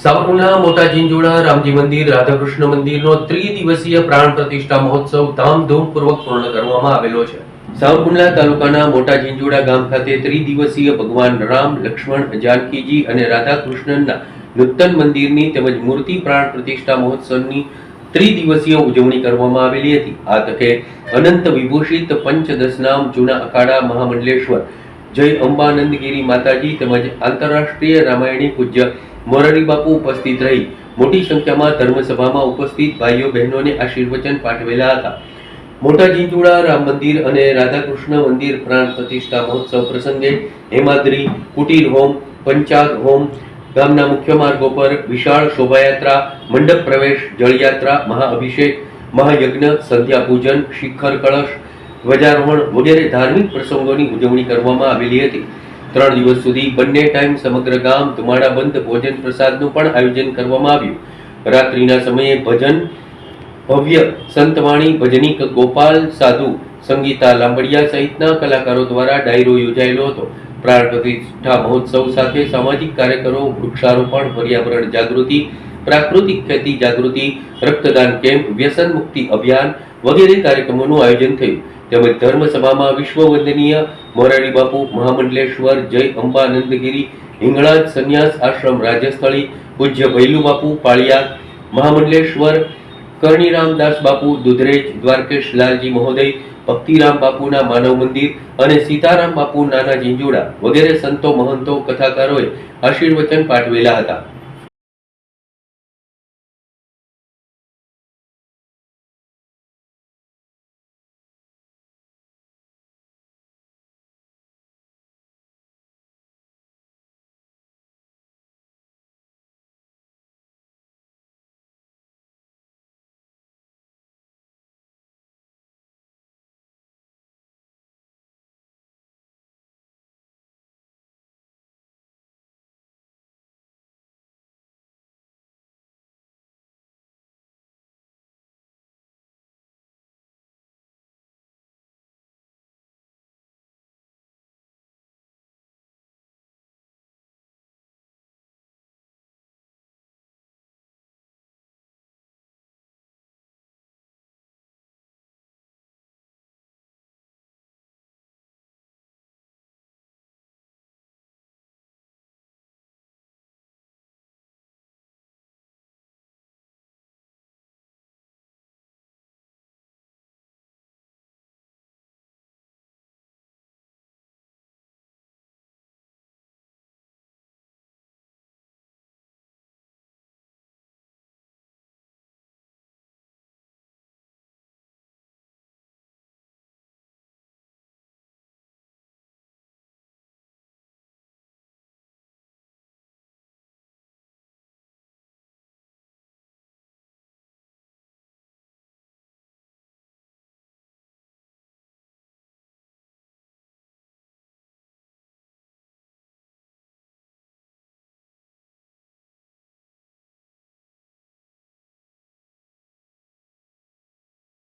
સાવરકુંડલા, મોટા જીંજોડા, રામજી મંદિર, રાધાકૃષ્ણ મંદિરનો ત્રિદિવસીય પ્રાણ પ્રતિષ્ઠા મહોત્સવ ધામધૂમપૂર્વક પૂર્ણ કરવામાં આવેલો છે. સાવરકુંડલા તાલુકાના મોટા જીંજોડા ગામ ખાતે ત્રિદિવસીય ભગવાન રામ, લક્ષ્મણ જાનકીજી અને રાધાકૃષ્ણના નૂતન મંદિરની તેમજ મૂર્તિ પ્રાણ પ્રતિષ્ઠા મહોત્સવની ત્રિદિવસીય ઉજવણી કરવામાં આવેલી હતી. આ તકે અનંત વિભૂષિત પંચદશનામ જૂના અખાડા મહામંડલેશ્વર જય અંબાનંદગીરી માતાજી તેમજ આંતરરાષ્ટ્રીય રામાયણી પૂજ્ય મોરારી બાપુ ઉપસ્થિત રહી. મોટી સંખ્યામાં ધર્મસભામાં ઉપસ્થિત ભાઈઓ બહેનોને આશીર્વચન પાઠવેલા હતા. મોટા જીંજુડા રામ મંદિર અને રાધાકૃષ્ણ મંદિર પ્રાણ પ્રતિષ્ઠા મહોત્સવ પ્રસંગે હેમાદ્રી, કુટીર હોમ, પંચાગ હોમ, ગામના મુખ્ય માર્ગો પર વિશાળ શોભાયાત્રા, મંડપ પ્રવેશ, જળયાત્રા, મહાઅભિષેક, મહાયજ્ઞ સંધ્યા પૂજન શિખર કળશ ધ્વજારોહણ વગેરે ધાર્મિક પ્રસંગોની ઉજવણી કરવામાં આવેલી હતી. ત્રણ દિવસ સુધી બંને ટાઈમ સમગ્ર ગામ ધુમાડાબંધ ભોજન પ્રસાદનું પણ આયોજન કરવામાં આવ્યું. રાત્રિના સમયે ભજન, ભવ્ય સંતવાણી, ભજનીક ગોપાલ સાધુ, સંગીતા લાંબડિયા સહિતના કલાકારો દ્વારા ડાયરો યોજાયેલો હતો. પ્રાણ પ્રતિષ્ઠા મહોત્સવ સાથે સામાજિક કાર્યકરો, વૃક્ષારોપણ, પર્યાવરણ જાગૃતિ પ્રાકૃતિક ખેતી, જાગૃતિ, રક્તદાન કેમ્પ, વ્યસન મુક્તિ અભિયાન વગેરે કાર્યક્રમોનું આયોજન થયું. તેમજ ધર્મસભામાં વિશ્વ વંદનીય મોરારી બાપુ, મહામંડલેશ્વર, જય અંબાનંદગીરી, હિંગળાજ સંન્યાસ આશ્રમ રાજસ્થળી, પૂજ્ય ભૈલુ બાપુ, પાળિયા, મહામંડલેશ્વર કરણીરામદાસ બાપુ, દુધરેજ, દ્વારકેશ લાલજી મહોદય, ભક્તિરામ બાપુના માનવ મંદિર અને સીતારામ બાપુ, નાના જીંજુડા વગેરે સંતો, મહંતો, કથાકારોએ આશીર્વચન પાઠવેલા હતા.